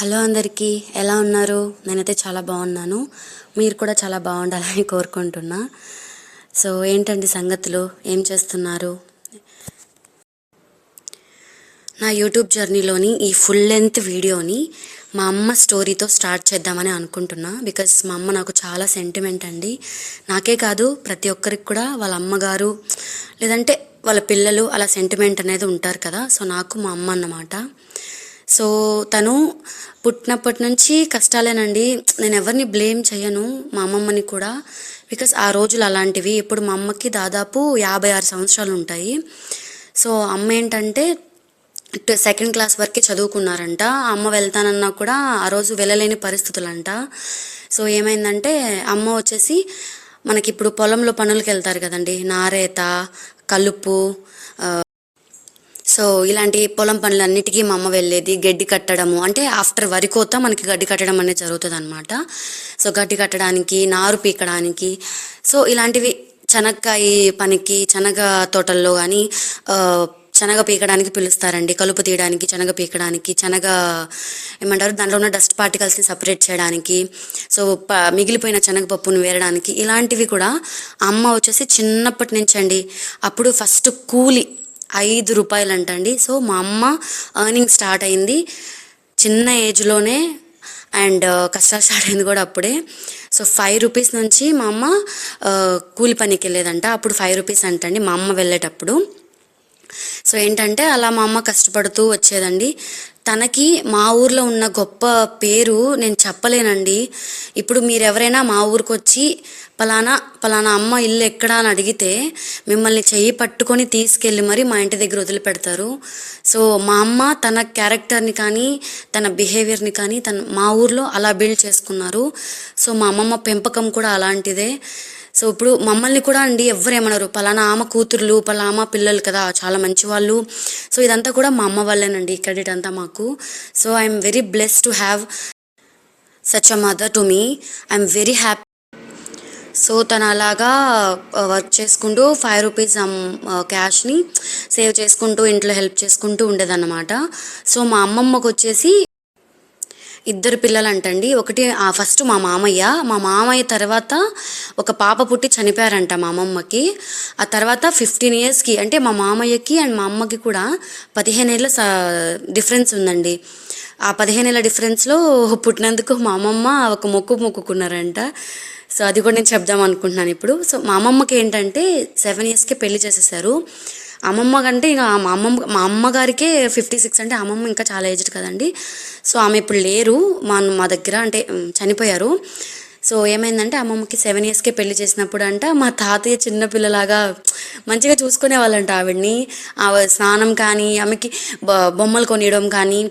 Hello అందరికీ ఎలా ఉన్నారు? నేనైతే చాలా బాగున్నాను. మీరు కూడా చాలా బాగుండాలని కోరుకుంటున్నా. సో ఏంటండి సంగతులు? ఏం చేస్తున్నారు? నా యూట్యూబ్ జర్నీలోని ఈ ఫుల్ లెంత్ వీడియోని మా అమ్మ స్టోరీతో స్టార్ట్ చేద్దామని అనుకుంటున్నా. బికాస్ మా అమ్మ నాకు చాలా సెంటిమెంట్ అండి. నాకే కాదు ప్రతి ఒక్కరికి కూడా వాళ్ళ అమ్మగారు లేదంటే వాళ్ళ పిల్లలు అలా సెంటిమెంట్ అనేది ఉంటారు కదా. సో నాకు మా అమ్మ అన్నమాట. సో తను పుట్టినప్పటి నుంచి కష్టాలేనండి. నేను ఎవరిని బ్లేమ్ చేయను మా అమ్మమ్మని కూడా. బికాస్ ఆ రోజులు అలాంటివి. ఇప్పుడు మా అమ్మకి దాదాపు యాభై ఆరు సంవత్సరాలు ఉంటాయి. సో అమ్మ ఏంటంటే సెకండ్ క్లాస్ వరకే చదువుకున్నారంట. అమ్మ వెళ్తానన్నా కూడా ఆ రోజు వెళ్ళలేని పరిస్థితులంట. సో ఏమైందంటే అమ్మ వచ్చేసి మనకి ఇప్పుడు పొలంలో పనులకు వెళ్తారు కదండి. నారేత కలుపు సో ఇలాంటి పొలం పనులన్నిటికీ మా అమ్మ వెళ్ళేది గడ్డి కట్టడము. అంటే ఆఫ్టర్ వరి కోత మనకి గడ్డి కట్టడం అనేది జరుగుతుంది అనమాట సో గడ్డి కట్టడానికి నారు పీకడానికి. సో ఇలాంటివి శనక్కాయ పనికి శనగ తోటల్లో కానీ శనగ పీకడానికి పిలుస్తారండి. కలుపు తీయడానికి శనగ పీకడానికి శనగ ఏమంటారు దాంట్లో ఉన్న డస్ట్ పార్టికల్స్ని సపరేట్ చేయడానికి సో ప మిగిలిపోయిన శనగపప్పును వేరడానికి ఇలాంటివి కూడా అమ్మ వచ్చేసి చిన్నప్పటి నుంచి అండి అప్పుడు ఫస్ట్ కూలి ఐదు రూపాయలు అంటండి సో మా అమ్మ ఎర్నింగ్ స్టార్ట్ అయింది. చిన్న ఏజ్లోనే అండ్ uh, కష్టాలు స్టార్ట్ అయింది కూడా అప్పుడే. సో ఫైవ్ రూపీస్ నుంచి మా అమ్మ uh, కూలి పనికి వెళ్ళేదంట. అప్పుడు ఫైవ్ రూపీస్ అంటండి మా అమ్మ వెళ్ళేటప్పుడు. సో ఏంటంటే అలా మా అమ్మ కష్టపడుతూ వచ్చేదండి. తనకి మా ఊర్లో ఉన్న గొప్ప పేరు నేను చెప్పలేనండి. ఇప్పుడు మీరు ఎవరైనా మా ఊరికి వచ్చి పలానా పలానా అమ్మ ఇల్లు ఎక్కడ? అని అడిగితే మిమ్మల్ని చెయ్యి పట్టుకొని తీసుకెళ్ళి మరి మా ఇంటి దగ్గర వదిలిపెడతారు. సో మా అమ్మ తన క్యారెక్టర్ని కానీ తన బిహేవియర్ని కానీ తన మా ఊర్లో అలా బిల్డ్ చేసుకున్నారు. సో మా అమ్మమ్మ పెంపకం కూడా అలాంటిదే. సో ఇప్పుడు మమ్మల్ని కూడా అండి ఎవరేమన్నారు ఏమన్నారు పలానా ఆమె కూతుర్లు పలానా పిల్లలు కదా చాలా మంచి వాళ్ళు సో ఇదంతా కూడా మా అమ్మ వాళ్ళేనండి క్రెడిట్ అంతా మాకు. So I'm very bless to have such a mother to me. I'm very happy. So తను అలాగా వర్క్ చేసుకుంటూ ఫైవ్ రూపీస్ క్యాష్ని సేవ్ చేసుకుంటూ ఇంట్లో హెల్ప్ చేసుకుంటూ ఉండేదన్నమాట. సో మా అమ్మమ్మకు వచ్చేసి ఇద్దరు పిల్లలు అంటండి ఒకటి ఫస్ట్ మా మామయ్య. మా మామయ్య తర్వాత ఒక పాప పుట్టి చనిపోయారంట మా అమ్మమ్మకి. ఆ తర్వాత ఫిఫ్టీన్ ఇయర్స్కి అంటే మా మామయ్యకి అండ్ మా అమ్మకి కూడా పదిహేను ఏళ్ళ డిఫరెన్స్ ఉందండి. ఆ పదిహేను ఏళ్ళ డిఫరెన్స్లో పుట్టినందుకు మా అమ్మమ్మ ఒక మొక్కు మొక్కుకున్నారంట. సో అది కూడా నేను చెప్దాం అనుకుంటున్నాను ఇప్పుడు. సో మా అమ్మమ్మకి ఏంటంటే సెవెన్ ఇయర్స్కి పెళ్ళి చేసేసారు. అమ్మమ్మ కంటే ఇక మా అమ్మమ్మ మా అమ్మగారికే ఫిఫ్టీ సిక్స్ అంటే అమ్మమ్మ ఇంకా చాలా ఏజ్డ్ కదండి. సో ఆమె ఇప్పుడు లేరు. మా మా దగ్గర అంటే చనిపోయారు. సో ఏమైందంటే అమ్మమ్మకి సెవెన్ ఇయర్స్కే పెళ్ళి చేసినప్పుడు అంట మా తాతయ్య చిన్నపిల్లలాగా మంచిగా చూసుకునే వాళ్ళంట ఆవిడ్ని. స్నానం కానీ ఆమెకి బొమ్మలు కొనియడం కానీ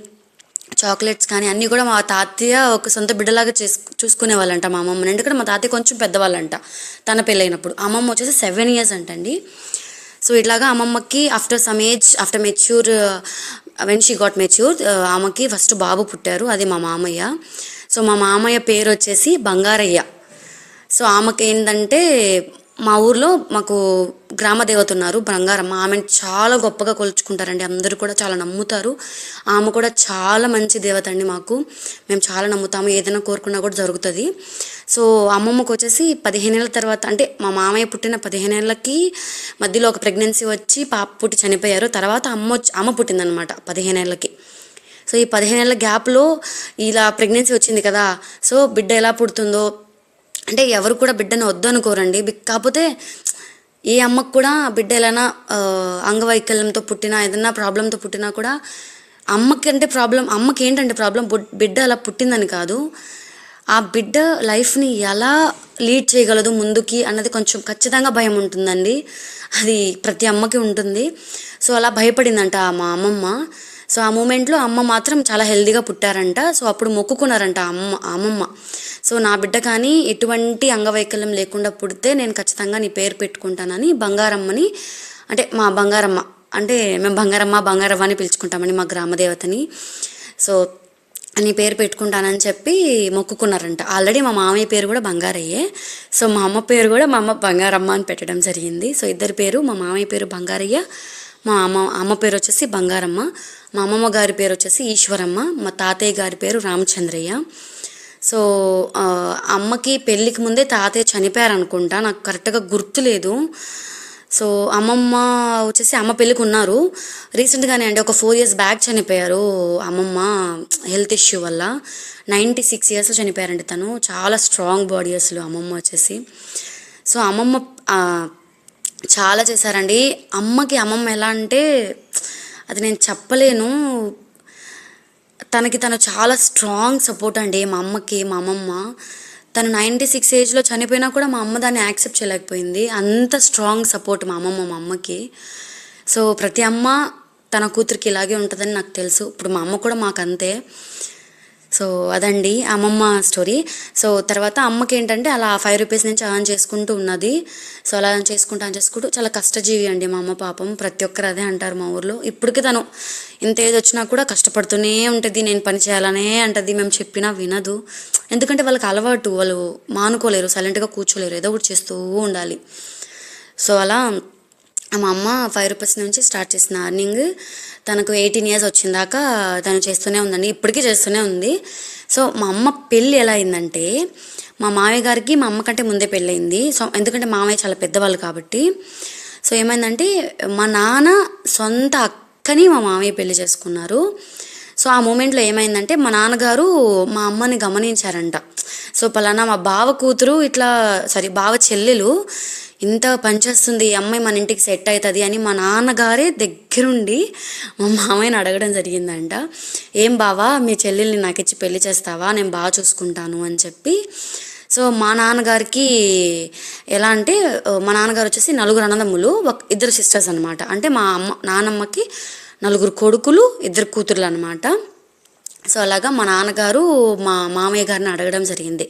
చాక్లెట్స్ కానీ అన్నీ కూడా మా తాతయ్య ఒక సొంత బిడ్డలాగా చేసు చూసుకునే వాళ్ళంట మా అమ్మమ్మని ఎందుకంటే మా తాతయ్య కొంచెం పెద్దవాళ్ళంట తన పెళ్ళైనప్పుడు. అమ్మమ్మ వచ్చేసి సెవెన్ ఇయర్స్ అంటండి. సో ఇట్లాగా అమ్మమ్మకి after some age after mature when she got mature ఆమెకి ఫస్ట్ బాబు పుట్టారు. అది మా మామయ్య. సో మా మామయ్య పేరు వచ్చేసి బంగారయ్య. సో ఆమెకి ఏంటంటే మా ఊర్లో మాకు గ్రామ దేవత ఉన్నారు బంగారమ్మ. ఆమెను చాలా గొప్పగా కొలుచుకుంటారండి. అందరూ కూడా చాలా నమ్ముతారు. ఆమె కూడా చాలా మంచి దేవత అండి మాకు. మేము చాలా నమ్ముతాము. ఏదైనా కోరుకున్నా కూడా జరుగుతుంది. సో అమ్మమ్మకు వచ్చేసి పదిహేనేళ్ళ తర్వాత అంటే మా మామయ్య పుట్టిన పదిహేనేళ్ళకి మధ్యలో ఒక ప్రెగ్నెన్సీ వచ్చి పాప పుట్టి చనిపోయారు. తర్వాత అమ్మ వచ్చి అమ్మ పుట్టిందనమాట పదిహేనేళ్ళకి సో ఈ పదిహేనేళ్ళ గ్యాప్లో ఇలా ప్రెగ్నెన్సీ వచ్చింది కదా. సో బిడ్డ ఎలా పుడుతుందో అంటే ఎవరు కూడా బిడ్డను వద్దు అనుకోరండి కాకపోతే ఏ అమ్మకు కూడా బిడ్డ ఎలానా అంగవైకల్యంతో పుట్టినా ఏదైనా ప్రాబ్లంతో పుట్టినా కూడా అమ్మకి అంటే ప్రాబ్లం అమ్మకి ఏంటంటే ప్రాబ్లం బిడ్డ అలా పుట్టిందని కాదు. ఆ బిడ్డ లైఫ్ని ఎలా లీడ్ చేయగలదు ముందుకి అన్నది కొంచెం ఖచ్చితంగా భయం ఉంటుందండి. అది ప్రతి అమ్మకి ఉంటుంది. సో అలా భయపడిందంట మా అమ్మమ్మ. సో ఆ మూమెంట్లో అమ్మ మాత్రం చాలా హెల్దీగా పుట్టారంట. సో అప్పుడు మొక్కుకున్నారంట అమ్మ అమ్మమ్మ. సో నా బిడ్డ కానీ ఎటువంటి అంగవైకల్యం లేకుండా పుడితే నేను ఖచ్చితంగా నీ పేరు పెట్టుకుంటానని బంగారమ్మని అంటే మా బంగారమ్మ అంటే మేము బంగారమ్మ బంగారవ్వ అని పిలుచుకుంటామని మా గ్రామదేవతని సో నీ పేరు పెట్టుకుంటానని చెప్పి మొక్కుకున్నారంట. ఆల్రెడీ మా మామయ్య పేరు కూడా బంగారయ్యే. సో మా అమ్మ పేరు కూడా మా అమ్మ బంగారమ్మ అని పెట్టడం జరిగింది. సో ఇద్దరి పేరు మా మామయ్య పేరు బంగారయ్య. మా అమ్మ అమ్మ పేరు వచ్చేసి బంగారమ్మ. మా అమ్మమ్మ గారి పేరు వచ్చేసి ఈశ్వరమ్మ. మా తాతయ్య గారి పేరు రామచంద్రయ్య. సో అమ్మకి పెళ్ళికి ముందే తాతయ్య చనిపోయారు అనుకుంటా నాకు కరెక్ట్గా గుర్తులేదు. సో అమ్మమ్మ వచ్చేసి అమ్మ పెళ్ళికి ఉన్నారు. రీసెంట్గానే అండి ఒక ఫోర్ ఇయర్స్ బ్యాక్ చనిపోయారు అమ్మమ్మ హెల్త్ ఇష్యూ వల్ల. నైంటీ సిక్స్ ఇయర్స్ చనిపోయారండి తను. చాలా స్ట్రాంగ్ బాడీ అసలు అమ్మమ్మ వచ్చేసి. సో అమ్మమ్మ చాలా చేశారండి. అమ్మకి అమ్మమ్మ ఎలా అంటే అది నేను చెప్పలేను. తనకి తను చాలా స్ట్రాంగ్ సపోర్ట్ అండి మా అమ్మకి మా అమ్మమ్మ. తను నైంటీ సిక్స్ ఏజ్లో చనిపోయినా కూడా మా అమ్మ దాన్ని యాక్సెప్ట్ చేయలేకపోయింది. అంత స్ట్రాంగ్ సపోర్ట్ మా అమ్మమ్మ మా అమ్మకి. సో ప్రతి అమ్మ తన కూతురికి ఇలాగే ఉంటుందని నాకు తెలుసు. ఇప్పుడు మా అమ్మ కూడా మాకు అంతే సో అదండి అమ్మమ్మ స్టోరీ. సో తర్వాత అమ్మకి ఏంటంటే అలా ఫైవ్ రూపీస్ నుంచి ఆన్ చేసుకుంటూ ఉన్నది. సో అలా చేసుకుంటూ ఆన్ చేసుకుంటూ చాలా కష్టజీవి అండి మా అమ్మ పాపం. ప్రతి ఒక్కరు అదే అంటారు మా ఊర్లో. ఇప్పటికి తను ఇంత ఏది వచ్చినా కూడా కష్టపడుతూనే ఉంటుంది. నేను పని చేయాలనే అంటది. మేము చెప్పినా వినదు. ఎందుకంటే వాళ్ళకి అలవాటు. వాళ్ళు మానుకోలేరు. సైలెంట్గా కూర్చోలేరు. ఏదో ఒకటి చేస్తూ ఉండాలి. సో అలా మా అమ్మ ఫైవ్ రూపీస్ నుంచి స్టార్ట్ చేసిన అర్నింగ్ తనకు ఎయిటీన్ ఇయర్స్ వచ్చిందాక తను చేస్తూనే ఉందండి ఇప్పటికీ చేస్తూనే ఉంది. సో మా అమ్మ పెళ్ళి ఎలా అయిందంటే మా మామయ్య గారికి మా అమ్మ కంటే ముందే పెళ్ళయింది సో ఎందుకంటే మామయ్య చాలా పెద్దవాళ్ళు కాబట్టి. సో ఏమైందంటే మా నాన్న సొంత అక్కని మా మామయ్య పెళ్ళి చేసుకున్నారు. సో ఆ మూమెంట్లో ఏమైందంటే మా నాన్నగారు మా అమ్మని గమనించారంట. సో పలానా మా బావ కూతురు ఇట్లా సారీ బావ చెల్లెలు ఇంత పనిచేస్తుంది ఈ అమ్మాయి మన ఇంటికి సెట్ అవుతుంది అని మా నాన్నగారే దగ్గరుండి మా మామయ్యని అడగడం జరిగిందంట. ఏం బావా మీ చెల్లెల్ని నాకు ఇచ్చి పెళ్ళి చేస్తావా? నేను బాగా చూసుకుంటాను అని చెప్పి. సో మా నాన్నగారికి ఎలా అంటే మా నాన్నగారు వచ్చేసి నలుగురు అన్నదమ్ములు ఒక ఇద్దరు సిస్టర్స్ అనమాట అంటే మా అమ్మ నానమ్మకి నలుగురు కొడుకులు ఇద్దరు కూతుర్లు అనమాట సో అలాగా మా నాన్నగారు మా మామయ్య గారిని అడగడం జరిగింది.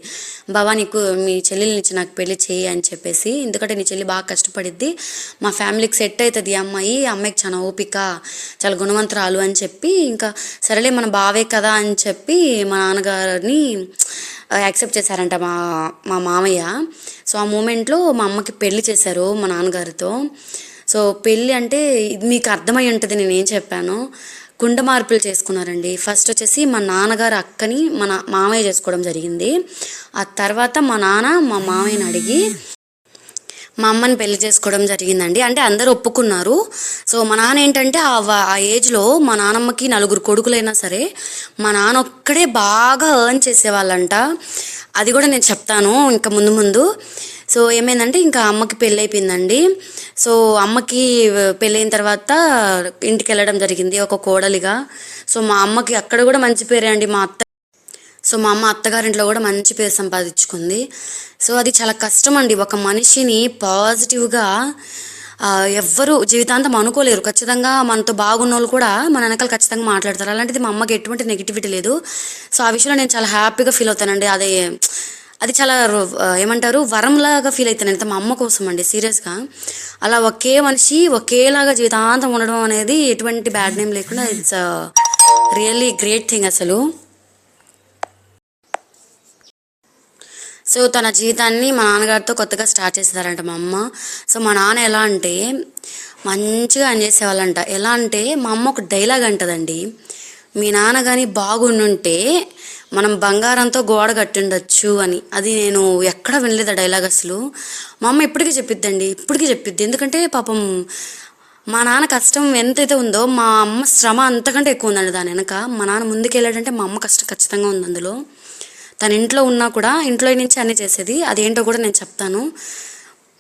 బావా నీకు మీ చెల్లెల్నిచ్చి నాకు పెళ్ళి చేయి అని చెప్పేసి. ఎందుకంటే నీ చెల్లి బాగా కష్టపడిద్ది. మా ఫ్యామిలీకి సెట్ అవుతుంది ఈ అమ్మాయి. అమ్మాయికి చాలా ఓపిక చాలా గుణవంతురాలు అని చెప్పి. ఇంకా సరేలే మన బావే కదా అని చెప్పి మా నాన్నగారిని యాక్సెప్ట్ చేశారంట మా మా మామయ్య. సో ఆ మూమెంట్లో మా అమ్మకి పెళ్ళి చేశారు మా నాన్నగారితో. సో పెళ్ళి అంటే మీకు అర్థమై ఉంటుంది నేను చెప్పాను. కుండ మార్పులు చేసుకున్నారండి. ఫస్ట్ వచ్చేసి మా నాన్నగారు అక్కని మన మామయ్య చేసుకోవడం జరిగింది. ఆ తర్వాత మా నాన్న మా మామయ్యని అడిగి మా అమ్మని పెళ్ళి చేసుకోవడం జరిగిందండి. అంటే అందరూ ఒప్పుకున్నారు. సో మా నాన్న ఏంటంటే ఆ ఆ ఏజ్లో మా నాన్నమ్మకి నలుగురు కొడుకులైనా సరే మా నాన్న ఒక్కడే బాగా ఎర్న్ చేసేవాళ్ళంట. అది కూడా నేను చెప్తాను ఇంకా ముందు ముందు. సో ఏమైందంటే ఇంకా అమ్మకి పెళ్ళి అయిపోయిందండి సో అమ్మకి పెళ్ళైన తర్వాత ఇంటికి వెళ్ళడం జరిగింది ఒక కోడలిగా. సో మా అమ్మకి అక్కడ కూడా మంచి పేరే అండి మా అత్త. సో మా అమ్మ అత్తగారింట్లో కూడా మంచి పేరు సంపాదించుకుంది. సో అది చాలా కష్టం అండి ఒక మనిషిని పాజిటివ్గా ఎవ్వరు జీవితాంతం అనుకోలేరు. ఖచ్చితంగా మనతో బాగున్న వాళ్ళు కూడా మన వెనకాల ఖచ్చితంగా మాట్లాడతారు. అలాంటిది మా అమ్మకి ఎటువంటి నెగిటివిటీ లేదు. సో ఆ విషయంలో నేను చాలా హ్యాపీగా ఫీల్ అవుతానండి. అదే అది చాలా ఏమంటారు వరంలాగా ఫీల్ అవుతాను అయితే మా అమ్మ కోసం అండి సీరియస్గా అలా ఒకే మనిషి ఒకేలాగా జీవితాంతం ఉండడం అనేది ఎటువంటి బ్యాడ్ నేమ్ లేకుండా ఇట్స్ రియల్లీ గ్రేట్ థింగ్ అసలు. సో తన జీవితాన్ని మా నాన్నగారితో కొత్తగా స్టార్ట్ చేసేదారంట మా అమ్మ. సో మా నాన్న ఎలా అంటే మంచిగా అని చేసేవాళ్ళంట. ఎలా అంటే మా అమ్మ ఒక డైలాగ్ అంటదండి. మీ నాన్న కానీ బాగుండుంటే మనం బంగారంతో గోడ కట్టిండొచ్చు అని. అది నేను ఎక్కడ వినలేదు ఆ డైలాగ్ అసలు. మా అమ్మ ఇప్పటికీ చెప్పిద్దండి ఇప్పటికీ చెప్పిద్ది. ఎందుకంటే పాపం మా నాన్న కష్టం ఎంతైతే ఉందో మా అమ్మ శ్రమ అంతకంటే ఎక్కువ ఉందండి దాని వెనక. మా నాన్న ముందుకెళ్ళాడంటే మా అమ్మ కష్టం ఖచ్చితంగా ఉంది అందులో. తన ఇంట్లో ఉన్నా కూడా ఇంట్లో నుంచి అన్నీ చేసేది. అదేంటో కూడా నేను చెప్తాను.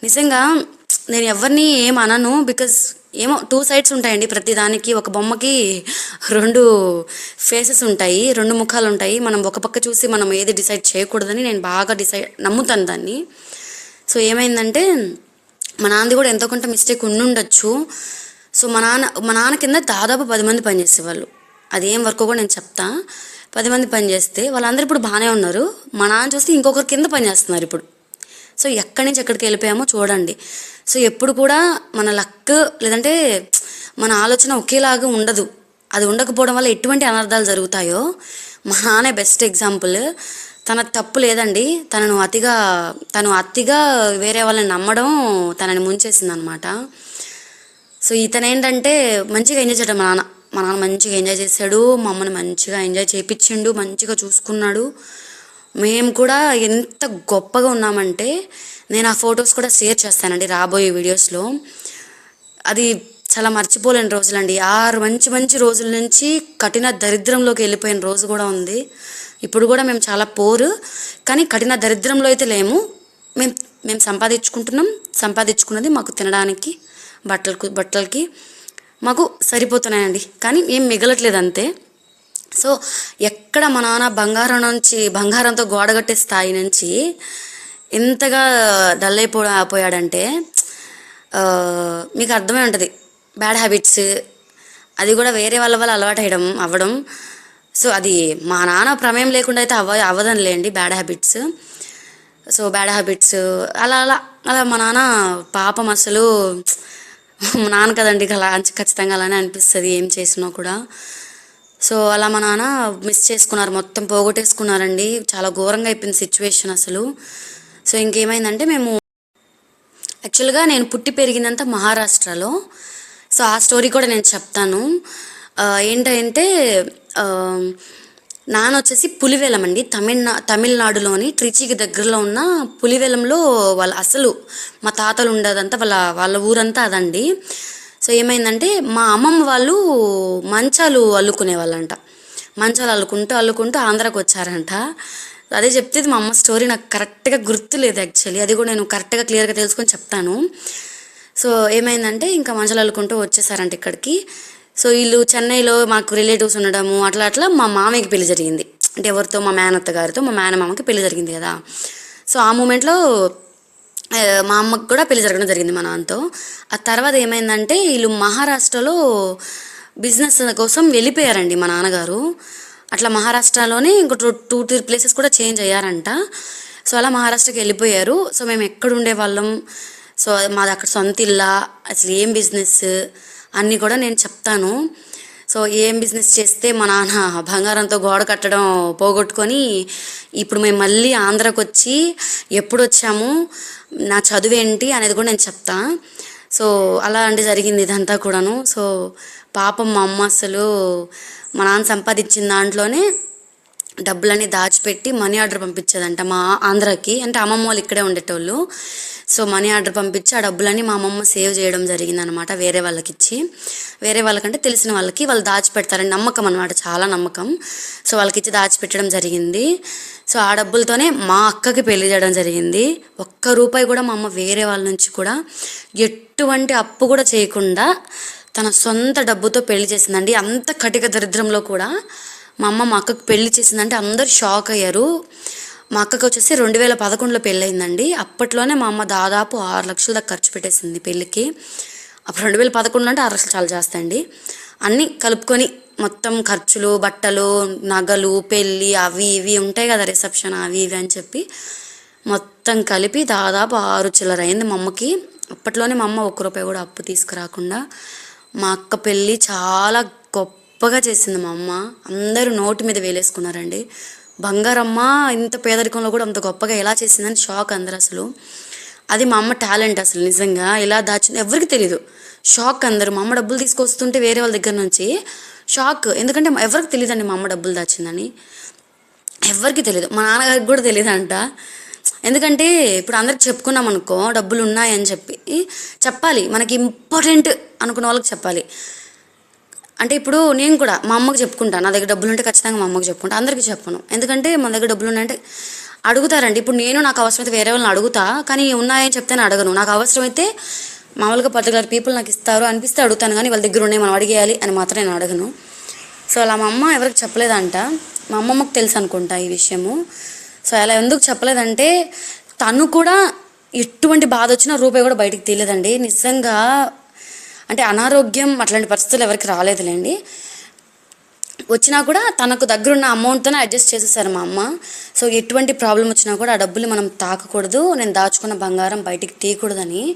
నిజంగా నేను ఎవరిని ఏం అనను బికాజ్ ఏమో టూ సైడ్స్ ఉంటాయండి. ప్రతి దానికి ఒక బొమ్మకి రెండు ఫేసెస్ ఉంటాయి రెండు ముఖాలు ఉంటాయి. మనం ఒక పక్క చూసి మనం ఏది డిసైడ్ చేయకూడదని నేను బాగా డిసైడ్ నమ్ముతాను దాన్ని. సో ఏమైందంటే మా నాన్నది కూడా ఎంతో కొంత మిస్టేక్ ఉండుండొచ్చు. సో మా నాన్న మా నాన్న కింద దాదాపు పది మంది పనిచేసేవాళ్ళు. అదేం వర్క్ కూడా నేను చెప్తా. పది మంది పని చేస్తే వాళ్ళందరూ ఇప్పుడు బాగానే ఉన్నారు. మా నాన్న చూస్తే ఇంకొకరి కింద పని చేస్తున్నారు ఇప్పుడు. సో ఎక్కడి నుంచి ఎక్కడికి వెళ్ళిపోయామో చూడండి. సో ఎప్పుడు కూడా మన లక్ లేదంటే మన ఆలోచన ఒకేలాగా ఉండదు. అది ఉండకపోవడం వల్ల ఎటువంటి అనర్థాలు జరుగుతాయో మా నాన్న బెస్ట్ ఎగ్జాంపుల్. తన తప్పు లేదండి. తనను అతిగా తను అతిగా వేరే వాళ్ళని నమ్మడం తనని ముంచేసింది అనమాట సో ఇతను ఏంటంటే మంచిగా ఎంజాయ్ చేయడం మా నాన్న. మా నాన్న మంచిగా ఎంజాయ్ చేశాడు. మా అమ్మని మంచిగా ఎంజాయ్ చేయించిండు మంచిగా చూసుకున్నాడు. మేము కూడా ఎంత గొప్పగా ఉన్నామంటే నేను ఆ ఫొటోస్ కూడా షేర్ చేస్తానండి రాబోయే వీడియోస్లో. అది చాలా మర్చిపోలేని రోజులండి. ఆరు మంచి మంచి రోజుల నుంచి కఠిన దరిద్రంలోకి వెళ్ళిపోయిన రోజు కూడా ఉంది. ఇప్పుడు కూడా మేము చాలా పోరు కానీ కఠిన దరిద్రంలో అయితే లేము. మేము మేము సంపాదించుకుంటున్నాం. సంపాదించుకున్నది మాకు తినడానికి బట్టలకు బట్టలకి మాకు సరిపోతున్నాయండి. కానీ ఏం మిగలట్లేదు అంతే. సో ఎక్కడ మా నాన్న బంగారం నుంచి బంగారంతో గోడగట్టే స్థాయి నుంచి ఎంతగా డల్ అయిపో పోయాడంటే మీకు అర్థమై ఉంటుంది. బ్యాడ్ హ్యాబిట్స్ అది కూడా వేరే వాళ్ళ వల్ల అలవాటు అయ్యడం అవ్వడం. సో అది మా నాన్న ప్రమేయం లేకుండా అయితే అవ్వ అవ్వదనిలేండి bad habits. So bad habits అలా అలా అలా మా నాన్న పాపం అసలు మా నాన్న కదండి అలా ఖచ్చితంగా అలానే అనిపిస్తుంది ఏం చేసినా కూడా. సో అలా మా నాన్న మిస్ చేసుకున్నారు. మొత్తం పోగొట్టేసుకున్నారండి. చాలా ఘోరంగా అయిపోయింది సిచ్యువేషన్ అసలు. సో ఇంకేమైందంటే మేము యాక్చువల్గా నేను పుట్టి పెరిగిందంతా మహారాష్ట్రలో. సో ఆ స్టోరీ కూడా నేను చెప్తాను. ఏంటంటే నాన్న వచ్చేసి పులివెలం అండి. తమిళనా తమిళనాడులోని ట్రిచికి దగ్గరలో ఉన్న పులివెలంలో వాళ్ళ అసలు మా తాతలు ఉండేదంతా వాళ్ళ వాళ్ళ ఊరంతా అదండి. సో ఏమైందంటే మా అమ్మమ్మ వాళ్ళు మంచాలు అల్లుకునే వాళ్ళంట. మంచాలు అల్లుకుంటూ అల్లుకుంటూ ఆంధ్రాకి వచ్చారంట. అదే చెప్తేది మా అమ్మ స్టోరీ నాకు కరెక్ట్గా గుర్తులేదు యాక్చువల్లీ. అది కూడా నేను కరెక్ట్గా క్లియర్గా తెలుసుకొని చెప్తాను. సో ఏమైందంటే ఇంకా మంచాలు అల్లుకుంటూ వచ్చేసారంట ఇక్కడికి. సో వీళ్ళు చెన్నైలో మాకు రిలేటివ్స్ ఉండడము అట్లా అట్లా మా మామయ్యకి పెళ్ళి జరిగింది. అంటే ఎవరితో? మా మేనత్త గారితో మా మేనమామకి పెళ్ళి జరిగింది కదా. సో ఆ మూమెంట్లో మా అమ్మకు కూడా పెళ్ళి జరగడం జరిగింది మా నాన్నతో. ఆ తర్వాత ఏమైందంటే వీళ్ళు మహారాష్ట్రలో బిజినెస్ కోసం వెళ్ళిపోయారండి మా నాన్నగారు. అట్లా మహారాష్ట్రలోనే ఇంకో టూ టూ త్రీ ప్లేసెస్ కూడా చేంజ్ అయ్యారంట. సో అలా మహారాష్ట్రకి వెళ్ళిపోయారు. సో మేము ఎక్కడ ఉండేవాళ్ళం? సో మాది అక్కడ సొంత ఇల్లా? అసలు ఏం బిజినెస్? అన్నీ కూడా నేను చెప్తాను. సో ఏం బిజినెస్ చేస్తే మా నాన్న బంగారంతో గోడ కట్టడం పోగొట్టుకొని ఇప్పుడు మేము మళ్ళీ ఆంధ్రాకి వచ్చి ఎప్పుడు వచ్చాము నా చదువు ఏంటి అనేది కూడా నేను చెప్తా. సో అలా అంటే జరిగింది ఇదంతా కూడాను. సో పాపం మా అమ్మ అసలు మా నాన్న సంపాదించిన దాంట్లోనే డబ్బులన్నీ దాచిపెట్టి మనీ ఆర్డర్ పంపించేదంట మా ఆంధ్రాకి. అంటే అమ్మమ్మ వాళ్ళు ఇక్కడే ఉండేటోళ్ళు. సో మనీ ఆర్డర్ పంపించి ఆ డబ్బులన్నీ మా అమ్మమ్మ సేవ్ చేయడం జరిగిందనమాట వేరే వాళ్ళకి ఇచ్చి వేరే వాళ్ళకంటే తెలిసిన వాళ్ళకి వాళ్ళు దాచిపెడతారని నమ్మకం అనమాట చాలా నమ్మకం. సో వాళ్ళకి ఇచ్చి దాచిపెట్టడం జరిగింది. సో ఆ డబ్బులతోనే మా అక్కకి పెళ్ళి చేయడం జరిగింది. ఒక్క రూపాయి కూడా మా అమ్మ వేరే వాళ్ళ నుంచి కూడా ఎటువంటి అప్పు కూడా చేయకుండా తన సొంత డబ్బుతో పెళ్ళి చేసిందండి. అంత కటిక దరిద్రంలో కూడా మా అమ్మ మా అక్కకు పెళ్ళి చేసిందంటే అందరు షాక్ అయ్యారు. మా అక్కకి వచ్చేసి రెండు వేల పదకొండులో పెళ్ళయిందండి. అప్పట్లోనే మా అమ్మ దాదాపు ఆరు లక్షల దాకా ఖర్చు పెట్టేసింది పెళ్ళికి. అప్పుడు రెండు వేల పదకొండులో అంటే ఆరు లక్షలు చాలా చేస్తాయండి అన్నీ కలుపుకొని మొత్తం ఖర్చులు బట్టలు నగలు పెళ్ళి అవి ఇవి ఉంటాయి కదా రిసెప్షన్ అవి ఇవి అని చెప్పి మొత్తం కలిపి దాదాపు ఆరు చిల్లర అయింది మా అమ్మకి. అప్పట్లోనే మా అమ్మ ఒక్క రూపాయి కూడా అప్పు తీసుకురాకుండా మా అక్క పెళ్ళి చాలా గొప్పగా చేసింది మా అమ్మ. అందరూ నోటి మీద వేలేసుకున్నారండి. బంగారమ్మ ఇంత పేదరికంలో కూడా అంత గొప్పగా ఎలా చేసిందని షాక్ అందరు అసలు. అది మా అమ్మ టాలెంట్ అసలు నిజంగా. ఎలా దాచింది ఎవరికి తెలియదు షాక్ అందరు. మా అమ్మ డబ్బులు తీసుకొస్తుంటే వేరే వాళ్ళ దగ్గర నుంచి షాక్. ఎందుకంటే ఎవరికి తెలియదండి మా అమ్మ డబ్బులు దాచిందని? ఎవరికి తెలియదు మా నాన్నగారికి కూడా తెలియదంట ఎందుకంటే ఇప్పుడు అందరికి చెప్పుకున్నాం అనుకో డబ్బులు ఉన్నాయని చెప్పి. చెప్పాలి. మనకి ఇంపార్టెంట్ అనుకున్న వాళ్ళకి చెప్పాలి. అంటే ఇప్పుడు నేను కూడా మా అమ్మకి చెప్పుకుంటాను నా దగ్గర డబ్బులు ఉంటే ఖచ్చితంగా మా అమ్మకి చెప్పుకుంటా అందరికీ చెప్పను. ఎందుకంటే మన దగ్గర డబ్బులు ఉన్నాయంటే అడుగుతారండి. ఇప్పుడు నేను నాకు అవసరమైతే వేరే వాళ్ళని అడుగుతా కానీ ఉన్నాయని చెప్తే అడగను. నాకు అవసరమైతే మామూలుగా పర్టికులర్ పీపుల్ నాకు ఇస్తారు అనిపిస్తే అడుగుతాను కానీ వాళ్ళ దగ్గర ఉన్నాయి మనం అడిగేయాలి అని మాత్రం నేను అడగను. సో అలా మా అమ్మ ఎవరికి చెప్పలేదంట. మా అమ్మమ్మకు తెలుసు అనుకుంటా ఈ విషయము. సో అలా ఎందుకు చెప్పలేదంటే తను కూడా ఎటువంటి బాధ వచ్చినా రూపాయి కూడా బయటికి తీయలేదండి. నిజంగా అంటే అనారోగ్యం అట్లాంటి పరిస్థితులు ఎవరికి రాలేదులేండి. వచ్చినా కూడా తనకు దగ్గరున్న అమౌంట్తోనే అడ్జస్ట్ చేసేసారు మా అమ్మ. సో ఎటువంటి ప్రాబ్లం వచ్చినా కూడా ఆ డబ్బులు మనం తాకకూడదు నేను దాచుకున్న బంగారం బయటికి తీయకూడదని.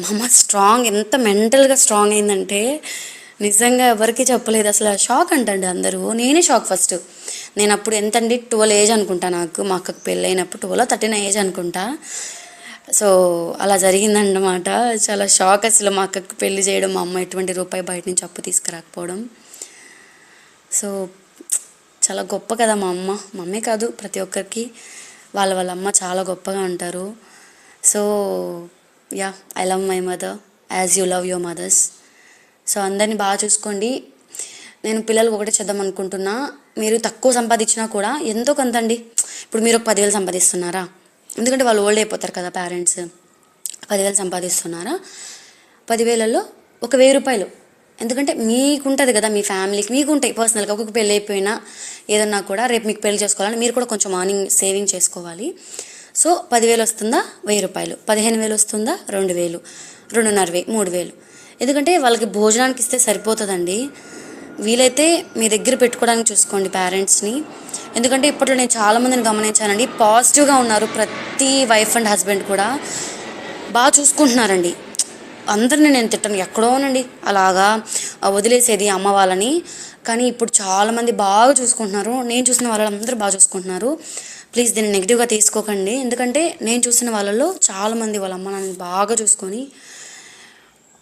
మా అమ్మ స్ట్రాంగ్ ఎంత మెంటల్గా స్ట్రాంగ్ అయిందంటే నిజంగా ఎవరికీ చెప్పలేదు. అసలు షాక్ అంటండి అందరూ. నేనే షాక్ ఫస్ట్. నేను అప్పుడు ఎంతండి ట్వెల్వ్ ఏజ్ అనుకుంటా నాకు. మా అక్కకు పెళ్ళైనప్పుడు ట్వెల్వ్ థర్టీన్ ఏజ్ అనుకుంటా. సో అలా జరిగిందన్నమాట. చాలా షాక్ అసలు మా అక్కకి పెళ్ళి చేయడం మా అమ్మ ఎటువంటి రూపాయి బయట నుంచి అప్పు తీసుకురాకపోవడం. సో చాలా గొప్ప కదా మా అమ్మ. మా అమ్మే కాదు ప్రతి ఒక్కరికి వాళ్ళ వాళ్ళ అమ్మ చాలా గొప్పగా ఉంటారు. So yeah I love my mother as you love your mothers so అందరినీ బాగా చూసుకోండి. నేను పిల్లలు ఒకటే చేద్దాం అనుకుంటున్నా. మీరు తక్కువ సంపాదించినా కూడా ఎంతో కొంత అండి ఇప్పుడు మీరు ఒక పదివేలు సంపాదిస్తున్నారా? ఎందుకంటే వాళ్ళు ఓల్డ్ అయిపోతారు కదా పేరెంట్స్ పదివేలు సంపాదిస్తున్నారా? పదివేలలో ఒక వెయ్యి రూపాయలు. ఎందుకంటే మీకు ఉంటుంది కదా మీ ఫ్యామిలీకి మీకు ఉంటాయి పర్సనల్గా ఒక్కొక్క పెళ్ళి అయిపోయినా ఏదన్నా కూడా రేపు మీకు పెళ్ళి చేసుకోవాలని మీరు కూడా కొంచెం మార్నింగ్ సేవింగ్ చేసుకోవాలి. సో పదివేలు వస్తుందా? వెయ్యి రూపాయలు. పదిహేను వేలు వస్తుందా? రెండు వేలు. రెండున్నర వేలు మూడు వేలు. ఎందుకంటే వాళ్ళకి భోజనానికి ఇస్తే సరిపోతుందండి. వీలైతే మీ దగ్గర పెట్టుకోవడానికి చూసుకోండి పేరెంట్స్ని ఎందుకంటే ఇప్పట్లో నేను చాలామందిని గమనించానండి. పాజిటివ్గా ఉన్నారు ప్రతి వైఫ్ అండ్ హస్బెండ్ కూడా. బాగా చూసుకుంటున్నారండి. అందరిని నేను తిట్టను ఎక్కడోనండి. అలాగా వదిలేసేది అమ్మ వాళ్ళని. కానీ ఇప్పుడు చాలామంది బాగా చూసుకుంటున్నారు. నేను చూసిన వాళ్ళందరూ బాగా చూసుకుంటున్నారు. ప్లీజ్ దీన్ని నెగిటివ్గా తీసుకోకండి. ఎందుకంటే నేను చూసిన వాళ్ళలో చాలామంది వాళ్ళ అమ్మ నాన్నని బాగా చూసుకొని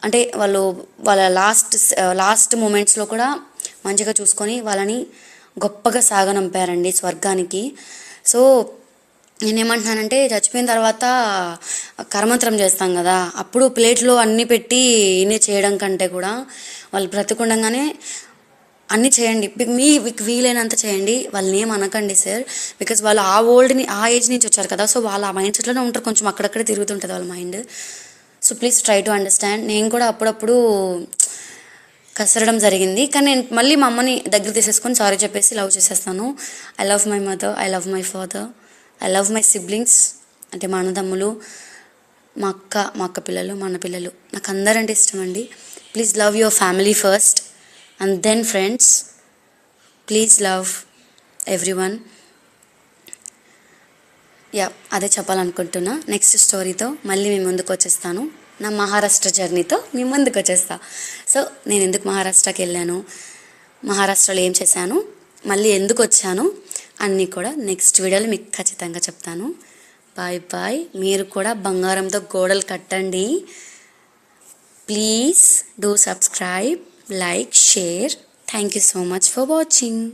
అంటే వాళ్ళు వాళ్ళ లాస్ట్ లాస్ట్ మూమెంట్స్లో కూడా మంచిగా చూసుకొని వాళ్ళని గొప్పగా సాగనంపారండి స్వర్గానికి. సో నేనేమంటున్నానంటే చచ్చిపోయిన తర్వాత కర్మంతరం చేస్తాం కదా అప్పుడు ప్లేట్లో అన్నీ పెట్టి ఇన్ని చేయడం కంటే కూడా వాళ్ళు బ్రతికుండగానే అన్నీ చేయండి. మీ వీలైనంత చేయండి. వాళ్ళని ఏం అనకండి సార్. బికాజ్ వాళ్ళు ఆ ఓల్డ్ని ఆ ఏజ్ నుంచి వచ్చారు కదా సో వాళ్ళ ఆ మైండ్ సెట్లోనే ఉంటారు. కొంచెం అక్కడక్కడే తిరుగుతుంటుంది వాళ్ళ mind. So please try to understand. నేను కూడా అప్పుడప్పుడు కసరడం జరిగింది. కానీ నేను మళ్ళీ మా అమ్మని దగ్గర తీసేసుకొని సారీ చెప్పేసి లవ్ చేసేస్తాను. I love my mother I love my father I love my siblings అంటే మా అన్నదమ్ములు మా అక్క మా అక్క పిల్లలు మా అన్న పిల్లలు. నాకు అందరంటే ఇష్టం అండి. Please love your family first and then friends please love everyone yeah అదే చెప్పాలనుకుంటున్నా. నెక్స్ట్ స్టోరీతో మళ్ళీ మేము ముందుకు వచ్చేస్తాను. నా మహారాష్ట్ర జర్నీతో మీ ముందుకు వచ్చేస్తా. సో నేను ఎందుకు మహారాష్ట్రకి వెళ్ళాను? మహారాష్ట్రలో ఏం చేశాను? మళ్ళీ ఎందుకు వచ్చాను? అన్నీ కూడా నెక్స్ట్ వీడియోలో మీకు ఖచ్చితంగా చెప్తాను. బాయ్ బాయ్ మీరు కూడా బంగారంతో గోడలు కట్టండి. Please do subscribe like share thank you so much for watching